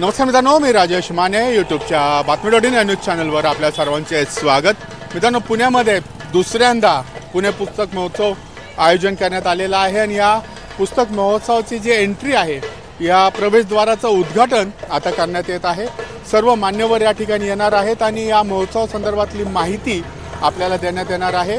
नमस्कार मित्रांनो मी राजेश माने यूट्यूबच्या बातमी डॉट इन या न्यूज चॅनलवर आपल्या सर्वांचे स्वागत. मित्रांनो पुण्यामध्ये दुसऱ्यांदा पुणे पुस्तक महोत्सव आयोजन करण्यात आलेला आहे आणि या पुस्तक महोत्सवाची जी एंट्री आहे या प्रवेशद्वाराचं उद्घाटन आता करण्यात येत आहे. सर्व मान्यवर या ठिकाणी येणार आहेत आणि या महोत्सव संदर्भातली माहिती आपल्याला देण्यात येणार आहे.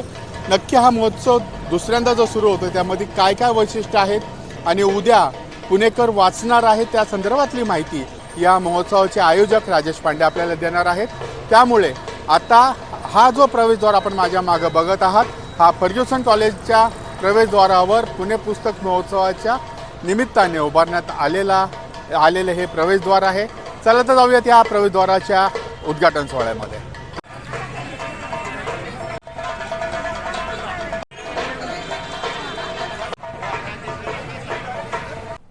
नक्की हा महोत्सव दुसऱ्यांदा जो सुरू होतो त्यामध्ये काय काय वैशिष्ट्य आहेत आणि उद्या पुणेकर वाचणार आहेत त्या संदर्भातली माहिती या महोत्सवाचे आयोजक राजेश पांडे आपल्याला देणार आहेत. त्यामुळे आता हा जो प्रवेशद्वार आपण माझ्या मागं बघत आहात हा फर्ग्युसन कॉलेजच्या प्रवेशद्वारावर पुणे पुस्तक महोत्सवाच्या निमित्ताने उभारण्यात आलेला आलेले हे प्रवेशद्वार आहे. चला तर जाऊयात या प्रवेशद्वाराच्या उद्घाटन सोहळ्यामध्ये.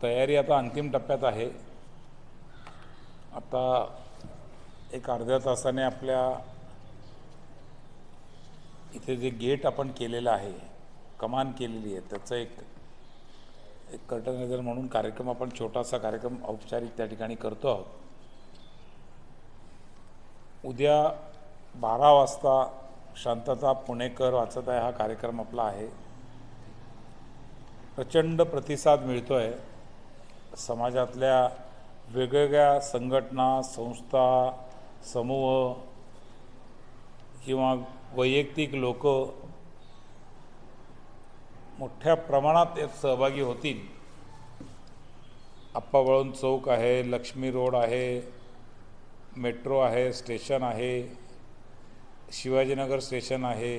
तयारी आता अंतिम टप्प्यात आहे. आता एक अर्ध्या तासाने आपल्या इथे जे गेट आपण केलेलं आहे कमान केलेली आहे त्याचं एक एक कर्टनायझर म्हणून कार्यक्रम आपण छोटासा कार्यक्रम औपचारिक त्या ठिकाणी करतो आहोत. उद्या बारा वाजता शांतता पुणेकर वाचत आहे हा कार्यक्रम आपला आहे. प्रचंड प्रतिसाद मिळतो आहे समाजातल्या वेगवेगळ्या संघटना संस्था समूह किंवा वैयक्तिक लोक मोठ्या प्रमाणात यात सहभागी होतील. आप्पा वळून चौक आहे लक्ष्मी रोड आहे मेट्रो आहे स्टेशन आहे शिवाजीनगर स्टेशन आहे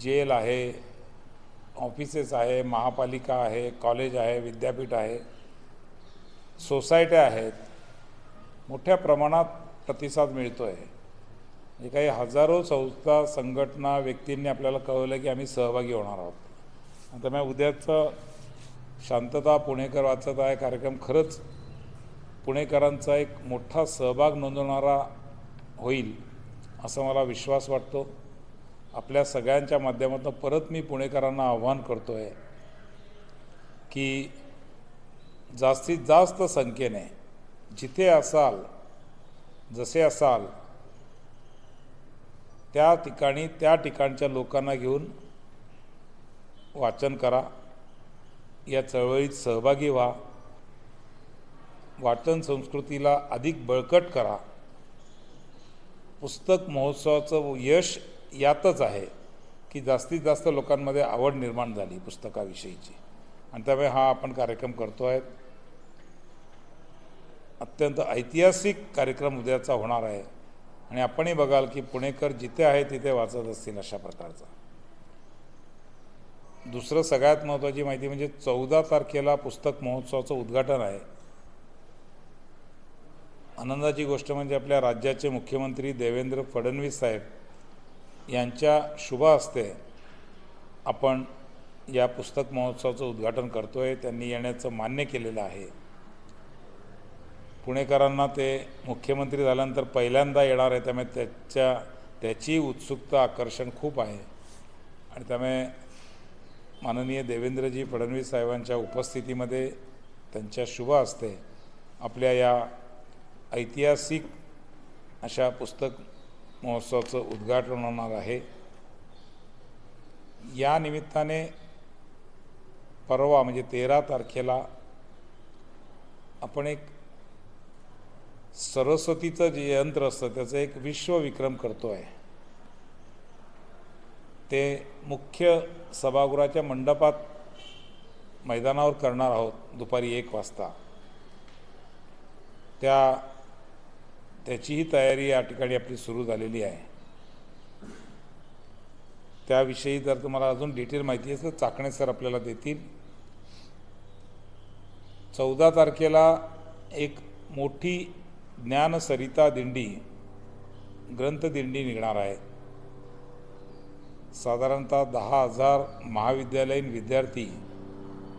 जेल आहे ऑफिसेस आहे महापालिका आहे कॉलेज आहे विद्यापीठ आहे. सोसायट्या आहेत मोठ्या प्रमाणात प्रतिसाद मिळतो आहे म्हणजे काही हजारो संस्था संघटना व्यक्तींनी आपल्याला कळवलं की आम्ही सहभागी होणार आहोत. आता मी उद्याचं शांतता पुणेकर वाचत आहे कार्यक्रम खरंच पुणेकरांचा एक मोठा सहभाग नोंदवणारा होईल असा मला विश्वास वाटतो. आपल्या सगळ्यांच्या माध्यमातून परत मी पुणेकरांना आव्हान करतो आहे की जास्तीत जास्त संख्येने जिथे असाल जसे असाल त्या ठिकाणी त्या ठिकाणच्या लोकांना घेऊन वाचन करा. या चळवळीत सहभागी व्हा. वाचन संस्कृतीला अधिक बळकट करा. पुस्तक महोत्सवाचं यश यातच आहे की जास्तीत जास्त लोकांमध्ये आवड निर्माण झाली पुस्तकाविषयीची. आणि त्यामुळे हा आपण कार्यक्रम करतो आहे. अत्यंत ऐतिहासिक कार्यक्रम उद्याचा होणार आहे. आणि आपणही बघाल की पुणेकर जिथे आहे तिथे वाचत असतील अशा प्रकारचा. दुसरं सगळ्यात महत्त्वाची माहिती म्हणजे चौदा तारखेला पुस्तक महोत्सवाचं उद्घाटन आहे. आनंदाची गोष्ट म्हणजे आपल्या राज्याचे मुख्यमंत्री देवेंद्र फडणवीस साहेब यांच्या शुभ हस्ते आपण या पुस्तक महोत्सवाचं उद्घाटन करतो आहे त्यांनी येण्याचं मान्य केलेलं आहे. पुणेकरांना ते मुख्यमंत्री झाल्यानंतर पहिल्यांदा येणार आहे. त्यामुळे त्याच्या त्याची उत्सुकता आकर्षण खूप आहे. आणि त्यामुळे माननीय देवेंद्रजी फडणवीस साहेबांच्या उपस्थितीमध्ये त्यांच्या शुभ असते आपल्या या ऐतिहासिक अशा पुस्तक महोत्सवाचं उद्घाटन होणार आहे. या निमित्ताने परवा म्हणजे तेरा तारखेला आपण एक सरस्वतीचं जे यंत्र असतं त्याचं एक विश्वविक्रम करतो आहे ते मुख्य सभागृहाच्या मंडपात मैदानावर करणार आहोत दुपारी एक वाजता. त्या त्याचीही तयारी या ठिकाणी आपली सुरू झालेली आहे. त्याविषयी जर तुम्हाला अजून डिटेल माहिती असेल तर चाकणे सर आपल्याला देतील. चौदा तारखेला एक मोठी ज्ञानसरिता दिंडी ग्रंथदिंडी निघणार आहे. साधारणतः दहा हजार महाविद्यालयीन विद्यार्थी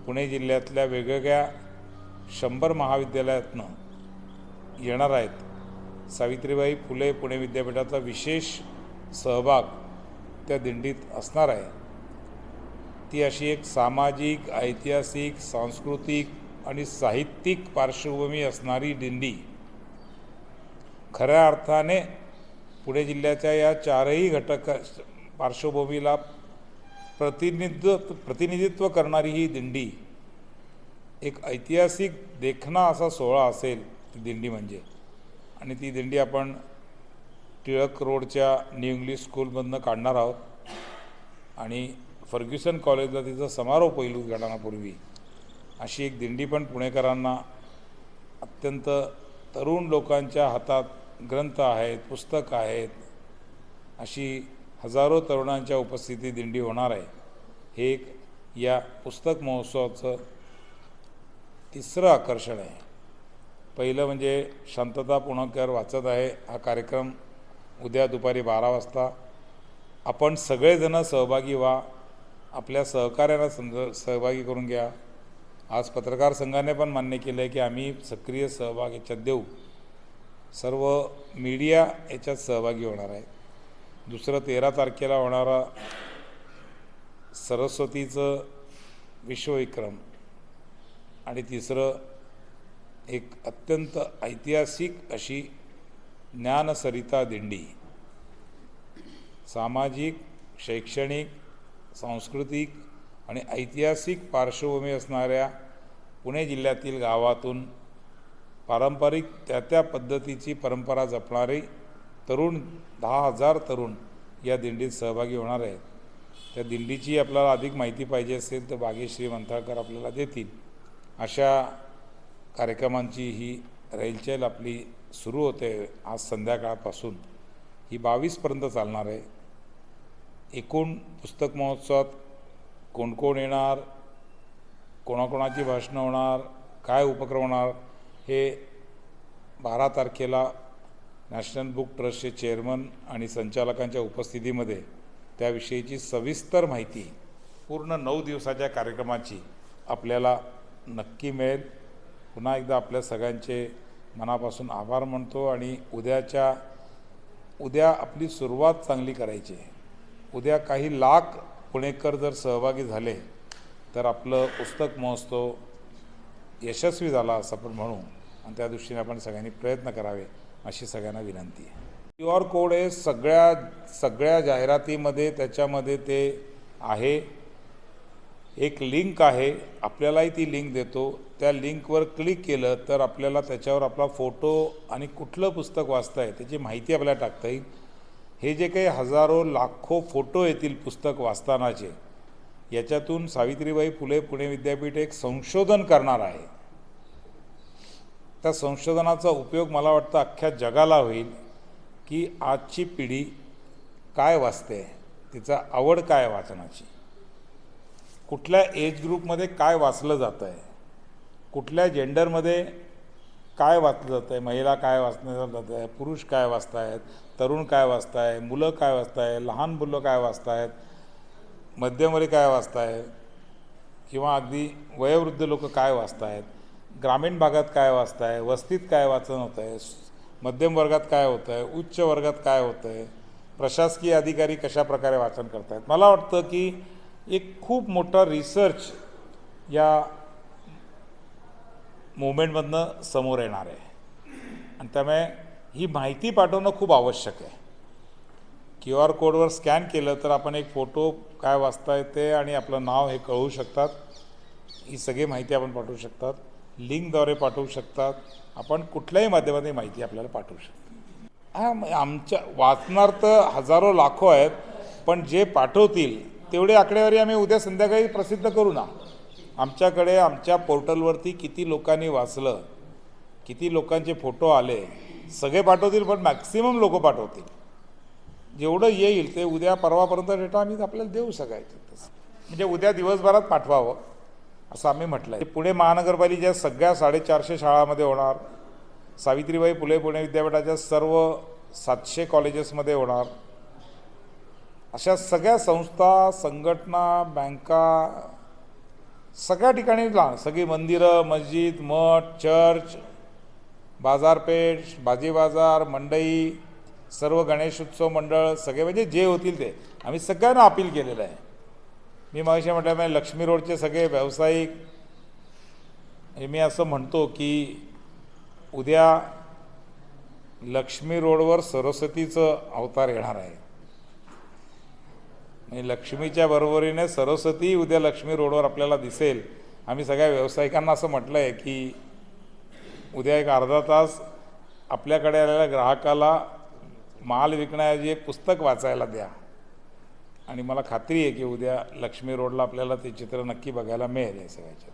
पुणे जिल्ह्यातल्या वेगवेगळ्या शंभर महाविद्यालयातनं येणार आहेत. सावित्रीबाई फुले पुणे विद्यापीठाचा विशेष सहभाग त्या दिंडीत असणार आहे. ती अशी एक सामाजिक ऐतिहासिक सांस्कृतिक आणि साहित्यिक पार्श्वभूमी असणारी दिंडी खऱ्या अर्थाने पुणे जिल्ह्याच्या या चारही घटक पार्श्वभूमीला प्रतिनिधित्व प्रतिनिधित्व करणारी ही दिंडी एक ऐतिहासिक देखणा असा सोहळा असेल ती दिंडी म्हणजे. आणि ती दिंडी आपण टिळक रोडच्या न्यू इंग्लिश स्कूलमधनं काढणार आहोत. आणि फर्ग्युसन कॉलेजला तिचा समारोप होईल उद्घाटनापूर्वी अशी एक दिंडी पण पुणेकरांना अत्यंत तरुण लोकांच्या हातात ग्रंथ आहेत पुस्तक आहेत अशी हजारो तरुणांच्या उपस्थितीत दिंडी होणार आहे. हे एक या पुस्तक महोत्सवाचं तिसरं आकर्षण आहे. पहिलं म्हणजे शांतता पुणेकर वाचत आहे हा कार्यक्रम उद्या दुपारी बारा वाजता. आपण सगळेजणं सहभागी व्हा आपल्या सहकार्याला समज सहभागी करून घ्या. आज पत्रकार संघाने पण मान्य केलं आहे की आम्ही सक्रिय सहभाग याच्यात देऊ. सर्व मीडिया याच्यात सहभागी होणार आहे. दुसरं तेरा तारखेला होणारा सरस्वतीचं विश्वविक्रम आणि तिसरं एक अत्यंत ऐतिहासिक अशी ज्ञानसरिता दिंडी. सामाजिक शैक्षणिक सांस्कृतिक आणि ऐतिहासिक पार्श्वभूमी असणाऱ्या पुणे जिल्ह्यातील गावातून पारंपरिक त्या त्या पद्धतीची परंपरा जपणारे तरुण दहा हजार तरुण या दिंडीत सहभागी होणार आहेत. त्या दिंडीची आपल्याला अधिक माहिती पाहिजे असेल तर बागेश्री मंथाळकर आपल्याला देतील. अशा कार्यक्रमांची ही रेलचेल आपली सुरू होते आज संध्याकाळपासून. ही बावीसपर्यंत चालणार आहे. एकूण पुस्तक महोत्सवात कोण कोण येणार कोणाकोणाची भाषणं होणार काय उपक्रम होणार हे बारा तारखेला नॅशनल बुक ट्रस्टचे चेअरमन आणि संचालकांच्या उपस्थितीमध्ये त्याविषयीची सविस्तर माहिती पूर्ण नऊ दिवसाच्या कार्यक्रमाची आपल्याला नक्की मिळेल. पुन्हा एकदा आपल्या सगळ्यांचे मनापासून आभार मानतो आणि उद्याच्या उद्या आपली सुरुवात चांगली करायची आहे. उद्या काही लाख पुणेकर जर सहभागी झाले तर आपलं पुस्तक महोत्सव यशस्वी झाला असं आपण म्हणू. आणि त्या दृष्टीने आपण सगळ्यांनी प्रयत्न करावे अशी सगळ्यांना विनंती आहे. क्यू आर कोड हे सगळ्या सगळ्या जाहिरातीमध्ये त्याच्यामध्ये ते आहे. एक लिंक आहे आपल्यालाही ती लिंक देतो. त्या लिंकवर क्लिक केलं तर आपल्याला त्याच्यावर आपला फोटो आणि कुठलं पुस्तक वाचता आहे त्याची माहिती आपल्याला टाकता येईल. हे जे काही हजारो लाखो फोटो येतील पुस्तक वाचतानाचे याच्यातून सावित्रीबाई फुले पुणे विद्यापीठ एक संशोधन करणार आहे. त्या संशोधनाचा उपयोग मला वाटतं अख्ख्या जगाला होईल की आजची पिढी काय वाचते तिचा आवड काय वाचनाची? कुठल्या एज ग्रुपमध्ये काय वाचलं जातं आहे कुठल्या जेंडरमध्ये काय वाचलं जातं आहे महिला काय वाचण्यात जात आहे पुरुष काय वाचतायत? तरुण काय वाचताय मुलं काय वाचताय लहान मुलं काय वाचतायत मध्यमवरी काय वाचताय किंवा अगदी वयोवृद्ध लोक काय वाचतायत ग्रामीण भागात काय वाचताय वस्तीत काय वाचन होतं आहे मध्यम वर्गात काय होतं आहे उच्च वर्गात काय होतं आहे प्रशासकीय अधिकारी कशा प्रकारे वाचन करतायत? मला वाटतं की एक खूप मोठा रिसर्च या मुवमेंटमधनं समोर येणार आहे. आणि त्यामुळे ही माहिती पाठवणं खूप आवश्यक आहे. क्यू आर कोडवर स्कॅन केलं तर आपण एक फोटो काय वाचता येते आणि आपलं नाव हे कळवू शकतात. ही सगळी माहिती आपण पाठवू शकतात. लिंकद्वारे पाठवू शकतात. आपण कुठल्याही माध्यमातून माहिती आपल्याला पाठवू शकतो. हां आमच्या वाचणार तर हजारो लाखो आहेत पण जे पाठवतील तेवढे आकडेवारी आम्ही उद्या संध्याकाळी प्रसिद्ध करू ना. आमच्याकडे आमच्या पोर्टलवरती किती लोकांनी वाचलं किती लोकांचे फोटो आले सगळे पाठवतील पण मॅक्सिमम लोक पाठवतील. जेवढं येईल ते उद्या परवापर्यंत डेटा आम्ही आपल्याला देऊ सकायचे तसं म्हणजे उद्या दिवसभरात पाठवावं असं आम्ही म्हटलं आहे पुणे महानगरपालिकेच्या सगळ्या साडेचारशे शाळामध्ये होणार. सावित्रीबाई फुले पुणे विद्यापीठाच्या सर्व सातशे कॉलेजेसमध्ये होणार. अशा सगळ्या संस्था संघटना बँका सगळ्या ठिकाणी ला सगळी मंदिरं मस्जिद मठ चर्च बाजारपेठ भाजी बाजार मंडई सर्व गणेशोत्सव मंडळ सगळे म्हणजे जे होतील ते. आम्ही सगळ्यांना अपील केलेलं आहे. मी मागाशी म्हटल्याप्रमाणे लक्ष्मी रोडचे सगळे व्यावसायिक हे मी असं म्हणतो की उद्या लक्ष्मी रोडवर सरस्वतीचं अवतार येणार आहे. म्हणजे लक्ष्मीच्या बरोबरीने सरस्वती उद्या लक्ष्मी रोडवर आपल्याला दिसेल. आम्ही सगळ्या व्यावसायिकांना असं म्हटलं आहे की उद्या एक अर्धा तास आपल्याकडे आलेल्या ग्राहकाला माल विकण्याऐवजी एक पुस्तक वाचायला द्या. आणि मला खात्री आहे की उद्या लक्ष्मी रोडला आपल्याला ते चित्र नक्की बघायला मिळेल या सगळ्याच्यात.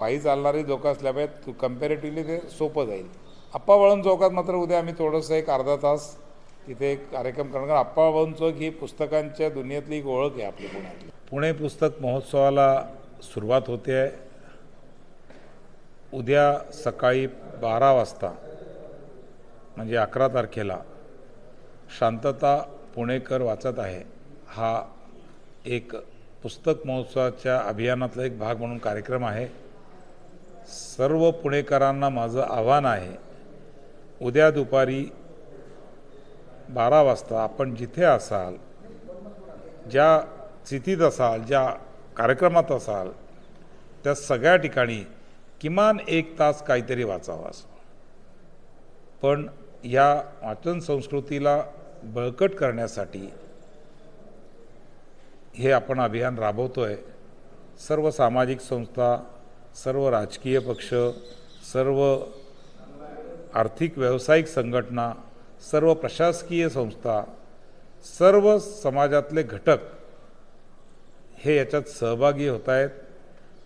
पायी चालणारी लोकं असल्यामुळे तू कम्पॅरेटिव्हली ते सोपं जाईल. आप्पा वळण चौकात मात्र उद्या आम्ही थोडंसं एक अर्धा तास तिथे एक कार्यक्रम करणार कारण आप्पा वळण चौक ही पुस्तकांच्या दुनियेतली एक ओळख आहे आपली पुण्यातली. पुणे पुस्तक महोत्सवाला सुरुवात होते आहे. उद्या सकाळी बारा वाजता म्हणजे अकरा तारखेला शांतता पुणेकर वाचत आहे. हा एक पुस्तक महोत्सवाच्या अभियानातला एक भाग म्हणून कार्यक्रम आहे. सर्व पुणेकरांना माझं आव्हान आहे उद्या दुपारी बारा वाजता आपण जिथे असाल ज्या स्थितीत असाल ज्या कार्यक्रमात असाल त्या सगळ्या ठिकाणी किमान एक तास काहीतरी वाचावा असं. पण या वाचन संस्कृतीला बळकट करण्यासाठी हे आपण अभियान राबवतो आहे सर्व सामाजिक संस्था सर्व राजकीय पक्ष सर्व आर्थिक व्यावसायिक संघटना सर्व प्रशासकीय संस्था सर्व समाजातले घटक हे याच्यात सहभागी होत आहेत.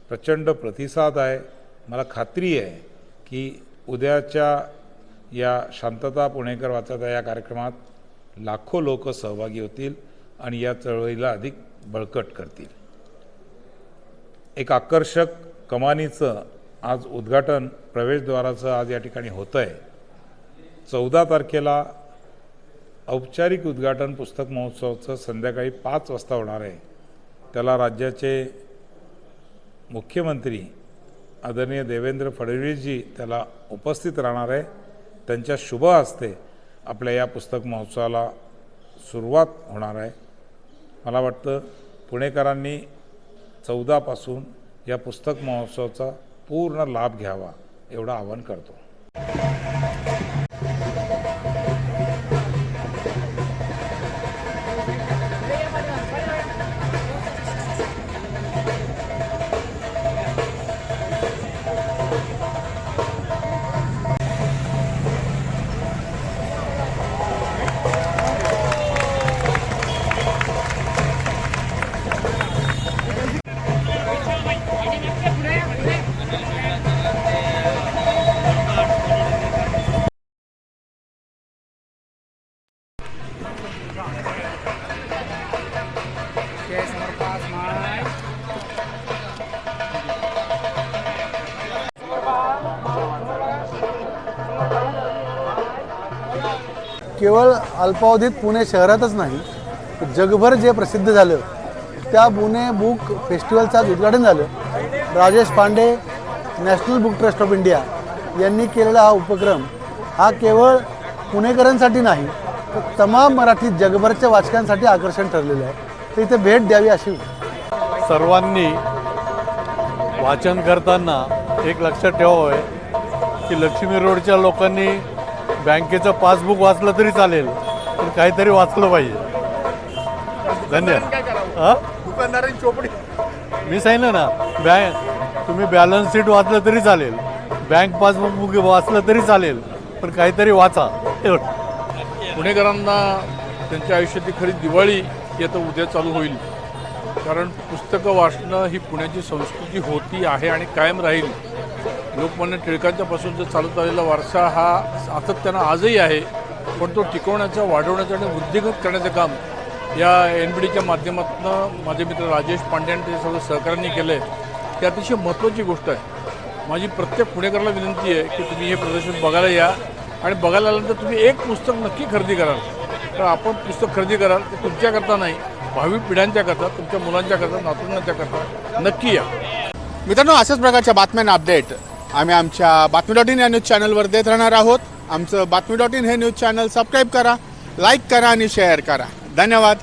प्रचंड प्रतिसाद आहे. मला खात्री आहे की उद्याच्या या शांतता पुणेकर वाचता या कार्यक्रमात लाखो लोक सहभागी होतील आणि या चळवळीला अधिक बळकट करतील. एक आकर्षक कमानीचं आज उद्घाटन प्रवेशद्वाराचं आज या ठिकाणी होतं आहे चौदा तारखेला औपचारिक उद्घाटन पुस्तक महोत्सवाचं संध्याकाळी पाच वाजता होणार आहे. त्याला राज्याचे मुख्यमंत्री आदरणीय देवेंद्र फडणवीसजी त्याला उपस्थित राहणार आहे. त्यांच्या शुभ हस्ते आपल्या या पुस्तक महोत्सवाला सुरुवात होणार आहे. मला वाटतं पुणेकरांनी चौदापासून या पुस्तक महोत्सवाचा पूर्ण लाभ घ्यावा एवढं आवाहन करतो. केवळ अल्पावधीत पुणे शहरातच नाही जगभर जे प्रसिद्ध झालं त्या पुणे बुक फेस्टिवलचं आज उद्घाटन झालं. Rajesh Pande national book trust of India यांनी केलेला हा उपक्रम हा केवळ पुणेकरांसाठी नाही तर तमाम मराठी जगभरच्या वाचकांसाठी आकर्षण ठरलेलं आहे. तर इथे भेट द्यावी अशी. सर्वांनी वाचन करताना एक लक्षात ठेवावं आहे की लक्ष्मी रोडच्या लोकांनी बँकेचं पासबुक वाचलं तरी चालेल पण काहीतरी वाचलं पाहिजे. धन्यवाद. हां? दुकानदारांची चोपडी. मी सांगितलं ना बँक तुम्ही बॅलन्स शीट वाचलं तरी चालेल बँक पासबुक वाचलं तरी चालेल पण काहीतरी वाचा. पुणेकरांना त्यांच्या आयुष्यातली खरी दिवाळी ही तर उद्या चालू होईल. कारण पुस्तकं वाचणं ही पुण्याची संस्कृती होती आहे आणि कायम राहील. लोकमान्य टिळकांच्यापासून जो चालत आलेला वारसा हा सातत्यानं आजही आहे पण तो टिकवण्याचं वाढवण्याचं आणि वृद्धिगत करण्याचं काम या एन बी डीच्या माध्यमातून माझे मित्र राजेश पांडे आणि ते सगळं सहकार्यांनी केलं आहे ते अतिशय महत्त्वाची गोष्ट आहे. माझी प्रत्येक पुणेकराला विनंती आहे की तुम्ही हे प्रदर्शन बघायला या आणि बघायला आल्यानंतर तुम्ही एक पुस्तक नक्की खरेदी कराल. तर आपण पुस्तक खरेदी कराल ते तुमच्याकरता नाही भावी पिढ्यांच्या करता तुमच्या मुलांच्या करता नातूंच्या करता नक्की या. मित्रांनो अशाच प्रकारच्या बातम्यांना अपडेट आम्ही आमच्या बातमी डॉट इन या न्यूज चॅनलवर देत राहणार आहोत. आमचं बातमी डॉट इन हे न्यूज चॅनल सबस्क्राईब करा लाईक करा आणि शेअर करा. धन्यवाद.